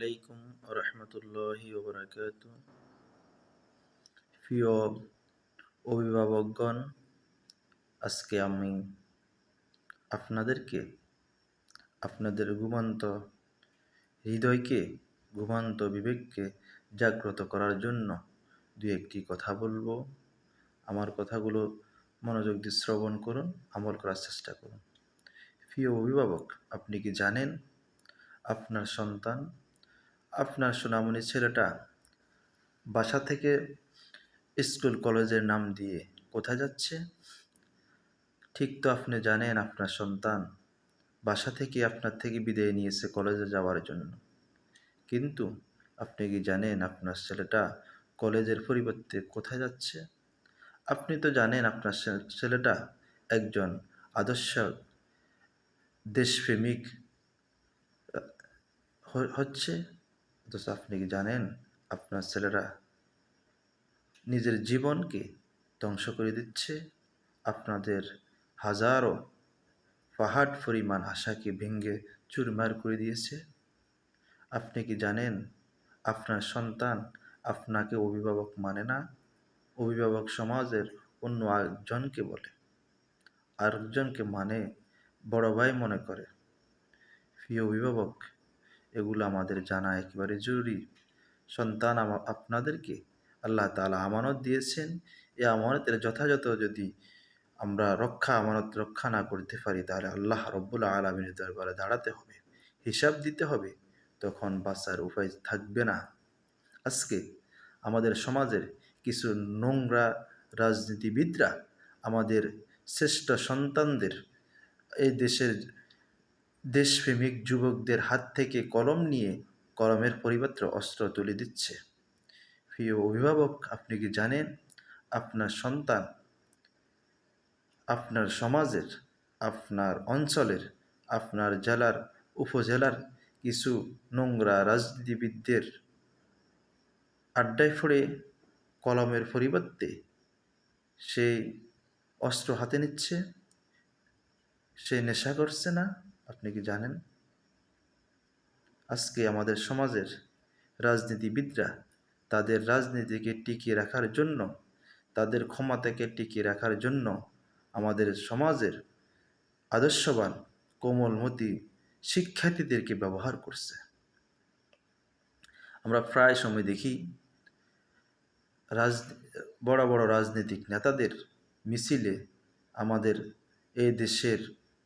আলাইকুম রহমতুল্লাহি ওবরাকাত প্রিয় অভিভাবকগণ, আজকে আমি আপনাদেরকে, আপনাদের ঘুমান্ত হৃদয়কে, ঘুমান্ত বিবেককে জাগ্রত করার জন্য দু একটি কথা বলব। আমার কথাগুলো মনোযোগ দিয়ে শ্রবণ করুন, আমল করার চেষ্টা করুন। প্রিয় অভিভাবক, আপনি কি জানেন আপনার সন্তান আপনার সোনামণি ছেলেটা বাসা থেকে স্কুল কলেজের নাম দিয়ে কোথায় যাচ্ছে? ঠিক তো আপনি জানেন আপনার সন্তান বাসা থেকে আপনার থেকে বিদায় নিয়েছে কলেজে যাওয়ার জন্য। কিন্তু আপনি কি জানেন আপনার ছেলেটা কলেজের পরিবর্তে কোথায় যাচ্ছে? আপনি তো জানেন আপনার ছেলেটা একজন আদর্শ দেশপ্রেমিক হচ্ছে। অথচ আপনি কি জানেন, আপনার ছেলেরা নিজের জীবনকে ধ্বংস করে দিচ্ছে? আপনাদের হাজারো পাহাড় পরিমাণ আশাকে ভেঙে চুরমার করে দিয়েছে। আপনি কি জানেন, আপনার সন্তান আপনাকে অভিভাবক মানে না? অভিভাবক সমাজের অন্য আরেকজনকে বলে। আরেকজনকে মানে বড় ভাই মনে করে। প্রিয় অভিভাবক এগুলো আমাদের জানা একেবারে জরুরি। সন্তান আপনাদেরকে আল্লাহ তালা আমানত দিয়েছেন। এ আমানতের যথাযথ যদি আমরা রক্ষা, আমানত রক্ষা না করতে পারি, তাহলে আল্লাহ রব্বুল আলমিনের দরবারে দাঁড়াতে হবে, হিসাব দিতে হবে, তখন বাঁচার উপায় থাকবে না। আজকে আমাদের সমাজের কিছু নোংরা রাজনীতিবিদরা আমাদের শ্রেষ্ঠ সন্তানদের, এই দেশের দেশপ্রেমিক যুবকদের হাত থেকে কলম নিয়ে কলমের পরিবর্তে অস্ত্র তুলে দিচ্ছে। প্রিয় অভিভাবক, আপনি কি জানেন আপনার সন্তান আপনার সমাজের, আপনার অঞ্চলের, আপনার জেলার, উপজেলার কিছু নোংরা রাজনীতিবিদদের আড্ডায় ফোড়ে কলমের পরিবর্তে সেই অস্ত্র হাতে নিচ্ছে, সে নেশা করছে না? আপনি কি জানেন? আজকে আমাদের সমাজের রাজনীতিবিদরা তাদের রাজনীতিকে টিকিয়ে রাখার জন্য, তাদের ক্ষমতাকে টিকিয়ে রাখার জন্য আমাদের সমাজের আদর্শবান, কোমলমতি শিক্ষার্থীদেরকে ব্যবহার করছে। আমরা প্রায় সময় দেখি রাজ বড় বড় রাজনৈতিক নেতাদের মিছিলে আমাদের এই দেশের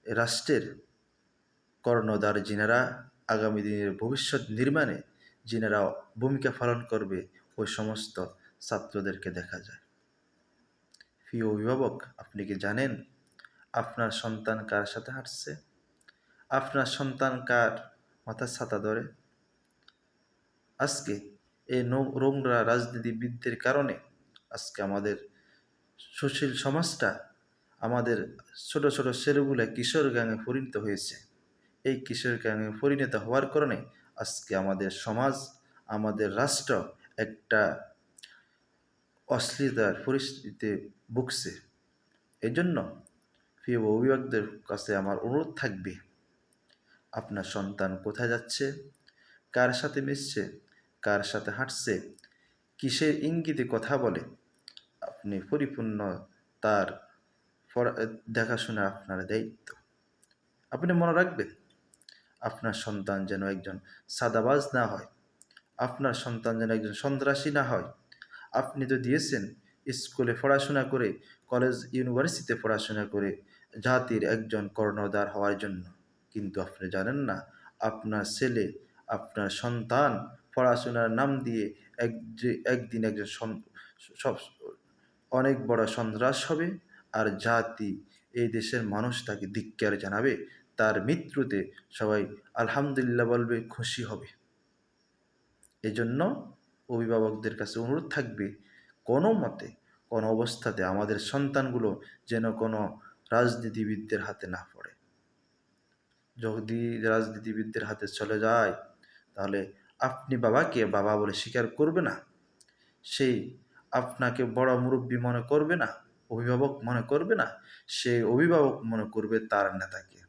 রাষ্ট্রের কর্ণধার যিনারা আগামী দিনের ভবিষ্যৎ নির্মাণে যিনারা ভূমিকা পালন করবে ওই সমস্ত ছাত্রদেরকে দেখা যায়। প্রিয় অভিভাবক, আপনি কি জানেন আপনার সন্তান কার সাথে হাঁটছে? আপনার সন্তান কার মাথার ছাতা ধরে? আজকে এই নোংরা রাজনীতিবিদদের কারণে আজকে আমাদের সুশীল সমাজটা আমাদের ছোট ছোট ছেলেগুলা কিশোর গ্যাংয়ে পরিণত হয়েছে। এই কিশোর গ্যাংয়ে পরিণত হওয়ার কারণে আজকে আমাদের সমাজ, আমাদের রাষ্ট্র একটা অশ্লীলতার পরিস্থিতিতে ভুগছে। এই জন্য প্রিয় অভিভাবকদের কাছে আমার অনুরোধ থাকবে, আপনার সন্তান কোথায় যাচ্ছে, কার সাথে মিশছে, কার সাথে হাঁটছে, কিসের ইঙ্গিতে কথা বলে, আপনি পরিপূর্ণ তার দেখাশোনা আপনার দায়িত্ব। আপনি মনে রাখবেন আপনার সন্তান যেন একজন সাদাবাজ না হয়, আপনার সন্তান যেন একজন সন্ত্রাসী না হয়। আপনি তো দিয়েছেন স্কুলে পড়াশোনা করে, কলেজ, ইউনিভার্সিটিতে পড়াশোনা করে জাতির একজন কর্ণধার হওয়ার জন্য। কিন্তু আপনি জানেন না, আপনার ছেলে, আপনার সন্তান পড়াশোনার নাম দিয়ে এক একদিন একজন সব, অনেক বড় সন্ত্রাস হবে, আর জাতি এই দেশের মানুষ তাকে ধিক্কার জানাবে। তার মৃত্যুতে সবাই আলহামদুলিল্লাহ বলবে খুশি হবে। এজন্য অভিভাবকদের কাছে অনুরোধ থাকবে, কোনো মতে, কোনো অবস্থাতে আমাদের সন্তানগুলো যেন কোনো রাজনীতিবিদদের হাতে না পড়ে। যদি রাজনীতিবিদদের হাতে চলে যায়, তাহলে আপনি বাবাকে বাবা বলে স্বীকার করবে না। সেই আপনাকে বড় মুরব্বী মনে করবে না, অভিভাবক মনে করবে না, সে অভিভাবক মনে করবে তার নেতাকে।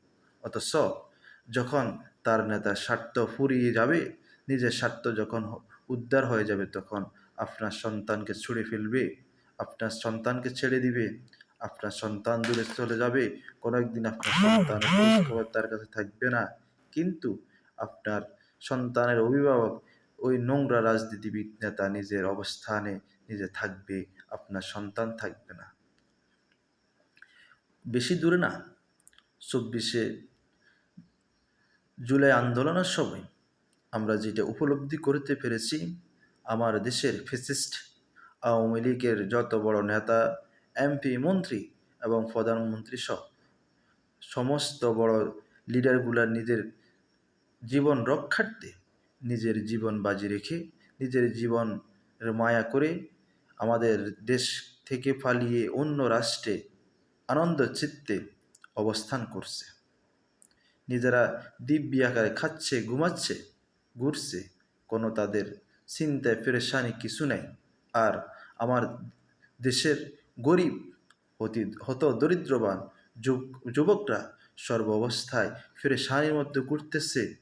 অথচ যখন তার নেতার স্বার্থ ফুরিয়ে যাবে, নিজের স্বার্থ যখন উদ্ধার হয়ে যাবে, তখন আপনার সন্তানকে ছুঁড়ে ফেলবে, আপনার সন্তানকে ছেড়ে দিবে, আপনার সন্তান দূরে চলে যাবে, কোনো একদিন আপনার সন্তান তার কাছে থাকবে না। কিন্তু আপনার সন্তানের অভিভাবক, ওই নোংরা রাজনীতিবিদ নেতা নিজের অবস্থানে নিজে থাকবে, আপনার সন্তান থাকবে না। বেশি দূরে না, চব্বিশে জুলাই আন্দোলনের সময় আমরা যেটা উপলব্ধি করতে পেরেছি, আমার দেশের ফেসিস্ট, আওয়ামী লীগের যত বড় নেতা, এমপি, মন্ত্রী এবং প্রধানমন্ত্রী সহ সমস্ত বড় লিডারগুলা নিজের জীবন রক্ষার্থে নিজের জীবন বাজি রেখে, নিজের জীবন মায়া করে আমাদের দেশ থেকে পালিয়ে অন্য রাষ্ট্রে আনন্দ চিত্তে অবস্থান করছে। নিজেরা দিব্যি আকারে খাচ্ছে, ঘুমাচ্ছে, ঘুরছে। কোনো তাদের চিন্তায় পেরেশানি কিছু নেই। আর আমার দেশের গরিব, অতি হত দরিদ্রবান যুব- যুবকরা সর্ব অবস্থায় পেরেশানির মধ্যে ঘুরতেছে।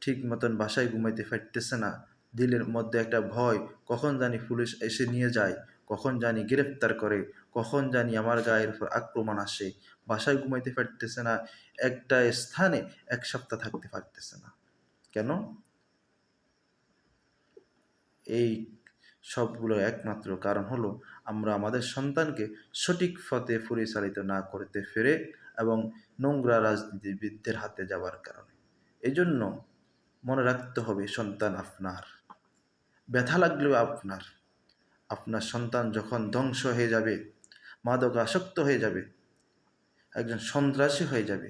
ঠিক মতন বাসায় ঘুমাইতে পারতেছে না। দিলের মধ্যে একটা ভয়, কখন জানি পুলিশ এসে নিয়ে যায়, কখন জানি গ্রেফতার করে, কখন জানি আমার গায়ের উপর আক্রমণ আসে। বাসায় ঘুমাইতে পারতেছে না, একটা স্থানে এক সপ্তাহ থাকতে পারতেছে না। কেন? এই সবগুলো একমাত্র কারণ হলো আমরা আমাদের সন্তানকে সঠিক পথে পরিচালিত না করতে ফেরে এবং নোংরা রাজনীতিবিদদের হাতে যাওয়ার কারণে। এই জন্য মনে রাখতে হবে, সন্তান আপনার। ব্যথা লাগলেও আপনার। আপনার সন্তান যখন ধ্বংস হয়ে যাবে মাদক আসক্ত হয়ে যাবে একজন সন্ত্রাসী হয়ে যাবে।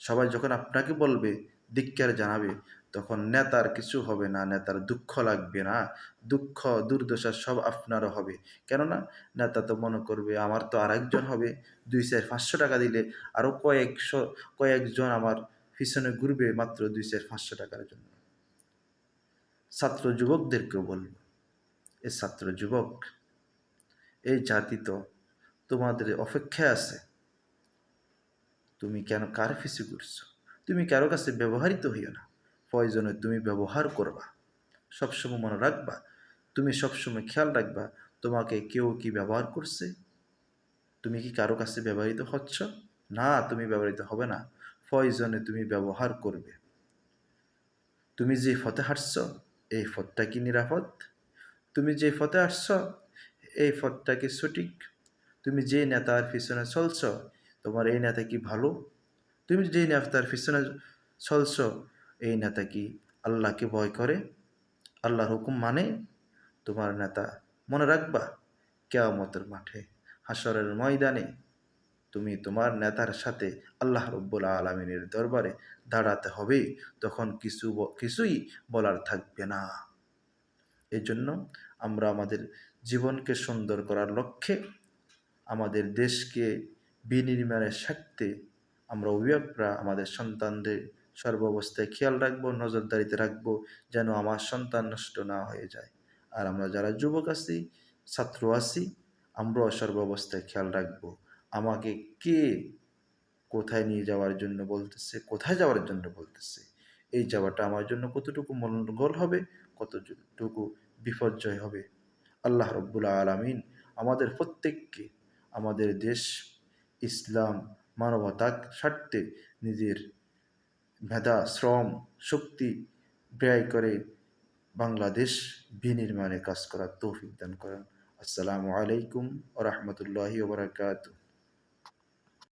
সবাই যখন আপনাকে বলবে, ধিক্কার জানাবে, তখন নেতার কিছু হবে না, নেতার দুঃখ লাগবে না। দুঃখ, দুর্দশা সব আপনারও হবে। কেননা, নেতা তো মনে করবে, আমার তো আরেকজন হবে। দুই চার, পাঁচশো টাকা দিলে আরও কয়েকশো, কয়েকজন আমার পিছনে ঘুরবে মাত্র দুই চার, পাঁচশো টাকার জন্য। ছাত্র যুবকদেরকেও বলব, এ ছাত্র যুবক, এই জাতি তো তোমাদের অপেক্ষায় আছে। তুমি কেন কার ফিসে করছ? তুমি কারও কাছে ব্যবহারিত হইও না। প্রয়োজনে তুমি ব্যবহার করবা। সবসময় মনে রাখবা, তুমি সবসময় খেয়াল রাখবা, তোমাকে কেউ কি ব্যবহার করছে? তুমি কি কারও কাছে ব্যবহৃত হচ্ছ? না, তুমি ব্যবহৃত হবে না। প্রয়োজনে তুমি ব্যবহার করবে। তুমি যে পথে হাঁটছ, এই পথটা কি নিরাপদ? তুমি যে পথে হাঁটছ, এই পথটা কি সঠিক? তুমি যে নেতার পিছনে চলছ তোমার এই নেতা কি ভালো? তুমি যে নেতার পিছনে চলছ, এই নেতা কি আল্লাহকে ভয় করে? আল্লাহর হুকুম মানে তোমার নেতা মনে রাখবা, কেয়ামতের মাঠে হাসরের ময়দানে তুমি তোমার নেতার সাথে আল্লাহ রব্বুল আলমিনের দরবারে দাঁড়াতে হবে, তখন কিছু কিছুই বলার থাকবে না। এই জন্য আমরা আমাদের জীবনকে সুন্দর করার লক্ষ্যে, আমাদের দেশকে বিনির্মাণের স্বার্থে আমরা অভিভাবকরা, আমাদের সন্তানদের সর্বাবস্থায় খেয়াল রাখব, নজরদারিতে রাখব, যেন আমার সন্তান নষ্ট না হয়ে যায়। আর আমরা যারা যুবক আছি, ছাত্র আছি, আমরাও সর্বাবস্থায় খেয়াল রাখব। আমাকে কে কোথায় নিয়ে যাওয়ার জন্য বলতেছে, কোথায় যাওয়ার জন্য বলতেছে? এই যাওয়াটা আমার জন্য কতটুকু মঙ্গল হবে, কতটুকু বিপর্যয় হবে? আল্লাহ রব্বুল আলমিন আমাদের প্রত্যেককে, আমাদের দেশ ইসলাম মানবতার স্বার্থে নিজের মেধা, শ্রম, শক্তি ব্যয় করে বাংলাদেশ বিনির্মাণে কাজ করার তৌফিক দান করেন। আসসালামু আলাইকুম ও রহমতুল্লাহি